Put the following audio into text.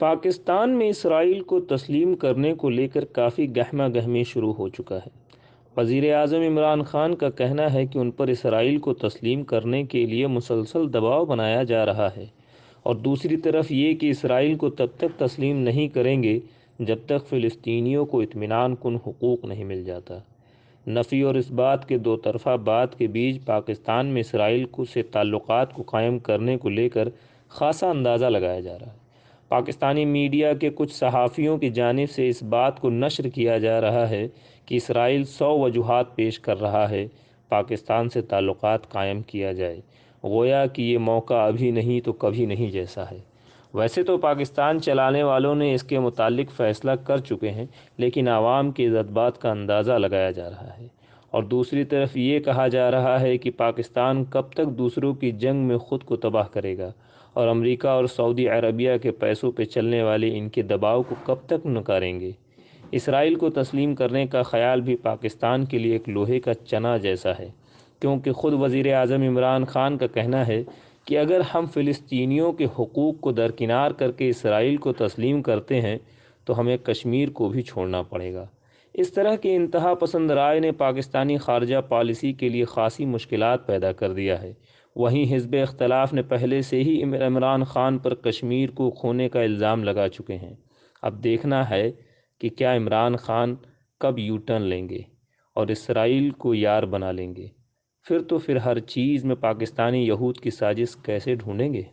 पाकिस्तान में इसराइल को तस्लीम करने को लेकर काफ़ी गहमा गहमी शुरू हो चुका है। वज़ी अजम इमरान ख़ान का कहना है कि उन पर इसराइल को तस्लीम करने के लिए मुसलसल दबाव बनाया जा रहा है और दूसरी तरफ़ ये कि इसराइल को तब तक तस्लीम नहीं करेंगे जब तक फ़िलिस्तीनियों को इतमान कन हकूक़ नहीं मिल जाता। नफ़ी और इस बात के दो तरफ़ा बात के बीच पाकिस्तान में इसराइल को से ताल्लुक़ को कायम करने को लेकर ख़ासा अंदाज़ा लगाया जा रहा है। पाकिस्तानी मीडिया के कुछ सहाफ़ियों की जानब से इस बात को नशर किया जा रहा है कि इसराइल सौ वजूहत पेश कर रहा है, पाकिस्तान से ताल्लुक़ कायम किया जाए। गोया कि ये मौका अभी नहीं तो कभी नहीं जैसा है। वैसे तो पाकिस्तान चलाने वालों ने इसके मुतालिक फ़ैसला कर चुके हैं, लेकिन आवाम के जज्बात का अंदाज़ा लगाया जा रहा है। और दूसरी तरफ़ ये कहा जा रहा है कि पाकिस्तान कब तक दूसरों की जंग में ख़ुद को तबाह करेगा और अमेरिका और सऊदी अरबिया के पैसों पर चलने वाले इनके दबाव को कब तक नकारेंगे। इसराइल को तस्लीम करने का ख्याल भी पाकिस्तान के लिए एक लोहे का चना जैसा है, क्योंकि ख़ुद वज़ी अजम इमरान ख़ान का कहना है कि अगर हम फ़िलिस्तीनियों के हकूक़ को दरकिनार करके इसराइल को तस्लीम करते हैं तो हमें कश्मीर को भी छोड़ना पड़ेगा। इस तरह की इंतहा पसंद राय ने पाकिस्तानी खारजा पॉलिसी के लिए ख़ासी मुश्किल पैदा कर दिया है। वहीं हिजब इख्तलाफ ने पहले से ही इमरान ख़ान पर कश्मीर को खोने का इल्ज़ाम लगा चुके हैं। अब देखना है कि क्या इमरान ख़ान कब यू टर्न लेंगे और इसराइल को यार बना लेंगे। फिर तो फिर हर चीज़ में पाकिस्तानी यहूद की साजिश कैसे ढूंढेंगे?